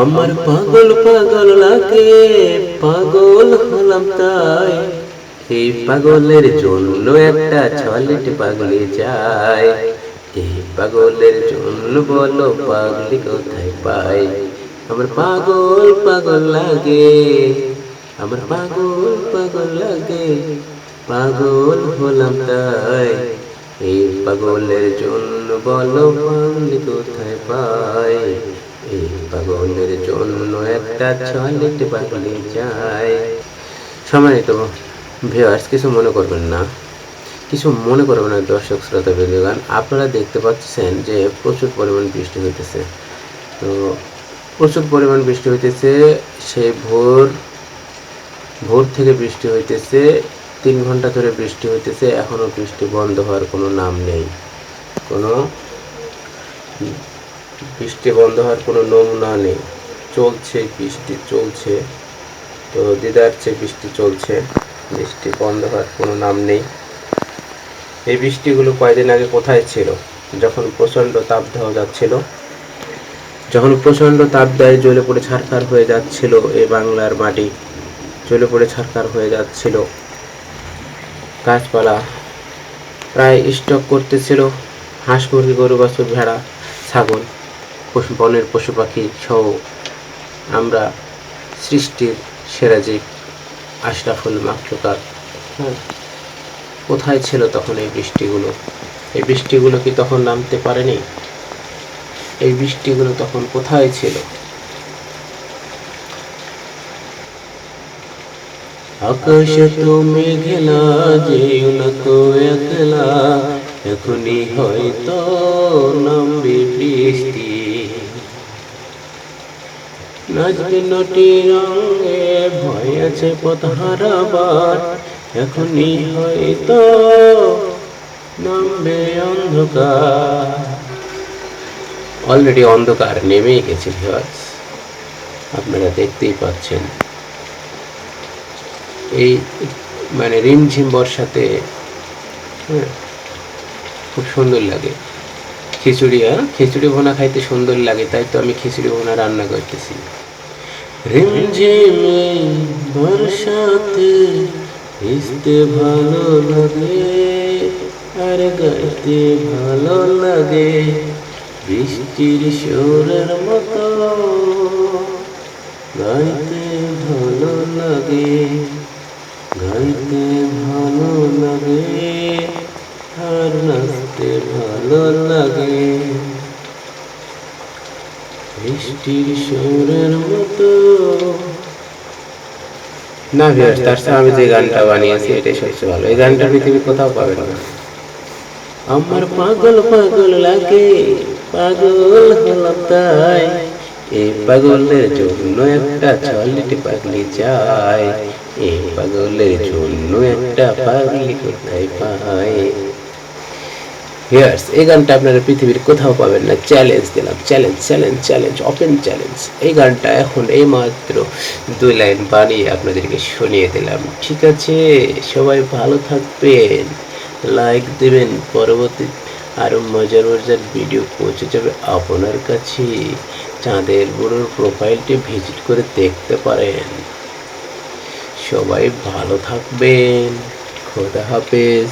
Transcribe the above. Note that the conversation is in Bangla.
আমার পাগল পাগল লাগে, পাগল হলাম তাই। এই পাগলের জন্য একটা ছলেট পাগলি যায় এই পাগলের জন্য বলো পাগলি কোথায় পাই? আমার পাগল পাগল লাগে, আমার পাগল পাগল লাগে, পাগল হলাম তাই। এই পাগলের জন্য বলো পাগলি কোথায় পাই এই পাগলের যায় সম্মানিত ভিউয়ার্স কিছু মনে করবেন না। কিছু মনে করবেন না, দর্শক, শ্রোতা বিন্দুগান আপনারা দেখতে পাচ্ছেন যে প্রচুর পরিমাণ বৃষ্টি হইতেছে। তো প্রচুর পরিমাণ বৃষ্টি হইতেছে। সেই ভোর ভোর থেকে বৃষ্টি হইতেছে। তিন ঘণ্টা ধরে বৃষ্টি হইতেছে। এখনও বৃষ্টি বন্ধ হওয়ার কোনো নাম নেই। কোনো বৃষ্টি বন্ধ হওয়ার কোনো নমুনা নেই। চলছে, বৃষ্টি চলছে। তো দিদার চেয়ে বৃষ্টি চলছে। বৃষ্টি বন্ধ হওয়ার কোনো নাম নেই। এই বৃষ্টিগুলো কয়েকদিন আগে কোথায় ছিল? যখন প্রচণ্ড তাপ দেওয়া যাচ্ছিল। যখন প্রচণ্ড তাপ দেয় জ্বলে পড়ে ছারখার হয়ে যাচ্ছিল এই বাংলার মাটি। জ্বলে পড়ে ছারখার হয়ে যাচ্ছিল। গাছপালা প্রায় স্টক করতেছিল। হাঁস, মুরগি, গরু, বাছুর, ভেড়া, ছাগল, পশু, বনের পশু পাখি সহ আমরা সৃষ্টির সেরা জীব আশরাফুল মাকলুকাত হ্যাঁ কোথায় ছিল তখন এই বৃষ্টিগুলো? এই বৃষ্টিগুলো কি তখন নামতে পারেনি? এই বৃষ্টিগুলো তখন কোথায় ছিল? আকাশে তুমি ঘেলা যেও না একলা, এখনই হয়তো নামবে বৃষ্টি। নটি রঙে ভয় আছে পথ এখনই হয়তো নামবে অন্ধকার। অলরেডি অন্ধকার নেমেই গেছে ভিউয়ার্স। আপনারা দেখতেই পাচ্ছেন। এই মানে রিমঝিম বর্ষাতে হ্যাঁ খুব সুন্দর লাগে। খিচুড়ি হ্যাঁ খিচুড়ি ভোনা খাইতে সুন্দর লাগে, তাই তো আমি খিচুড়ি ভোনা রান্না করতেছি। রিমঝিমে বর্ষাতে ভিজতে ভালো লাগে, আর গাইতে ভালো লাগে বৃষ্টির সুরের মতো। গাইতে ভালো লাগে, গাইতে ভালো লাগে, আর নাচতে ভালো লাগে। বৃষ্টির সুরের মতো। না তার আমি যে গানটা বানিয়েছি এটাই সবচেয়ে ভালো। এই গানটা পৃথিবী কোথাও পাবেন না। আমার পাগল পাগল লাগে পাগল তাই। এই পাগলের জন্য একটা ছলিটি পাগলি চাই। এই পাগলের জন্য একটা পাগলি কোথায় পাই? ইয়ার্স এই গানটা আপনারা পৃথিবীর কোথাও পাবেন না। চ্যালেঞ্জ দিলাম। Challenge challenge challenge open challenge এই গানটা এখন এই মাত্র দুই লাইন বানিয়ে আপনাদেরকে শুনিয়ে দিলাম। ঠিক আছে? সবাই ভালো থাকবেন। লাইক দেবেন। পরবর্তী আরও মজার মজার ভিডিও পৌঁছে যাবে আপনার কাছে। চাঁদের বুড়োর প্রোফাইলটি ভিজিট করে দেখতে পারেন। সবাই ভালো থাকবেন। খোদা হাফেজ।